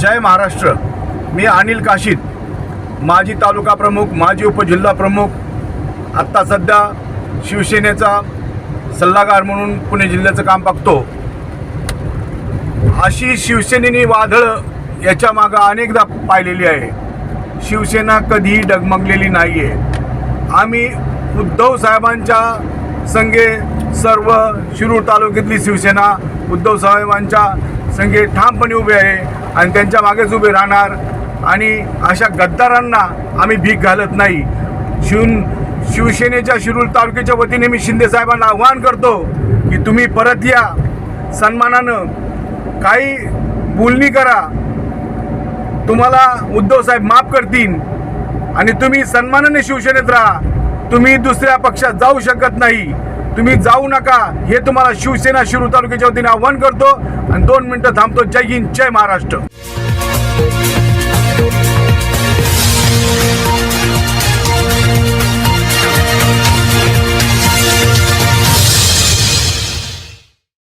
जय महाराष्ट्र. मी अनिल काशीद माजी तालुका प्रमुख माजी उपजिल्हा प्रमुख आत्ता सध्या शिवसेनेचा सल्लागार म्हणून पुणे जिल्ह्याचं काम बघतो अशी शिवसेनेने वादळं याच्या मागं अनेकदा पाहिलेली आहे. शिवसेना कधीही डगमगलेली नाही आहे आम्ही उद्धव साहेबांच्या संगे सर्व शिरूर तालुक्यातली शिवसेना उद्धव साहेबांच्या संगे ठामपणे उभे आहे. आणि त्यांच्या मागेच उभे राहणार. आणि अशा गद्दारांना आम्ही भीक घालत नाही. शिव शिवसेनेच्या शिरूर तालुक्याच्या वतीने मी शिंदे साहेबांना आव्हान करतो की तुम्ही परत या. सन्मानानं काही बोलणी करा. तुम्हाला उद्धव साहेब माफ करतील. आणि तुम्ही सन्मानाने शिवसेनेत राहा. तुम्ही दुसऱ्या पक्षात जाऊ शकत नाही. तुम्ही जाऊ नका. हे तुम्हाला शिवसेना शिरूर तालुक्याच्या वतीने आव्हान करतो. आणि दोन मिनिटं थांबतो. जय हिंद जय महाराष्ट्र.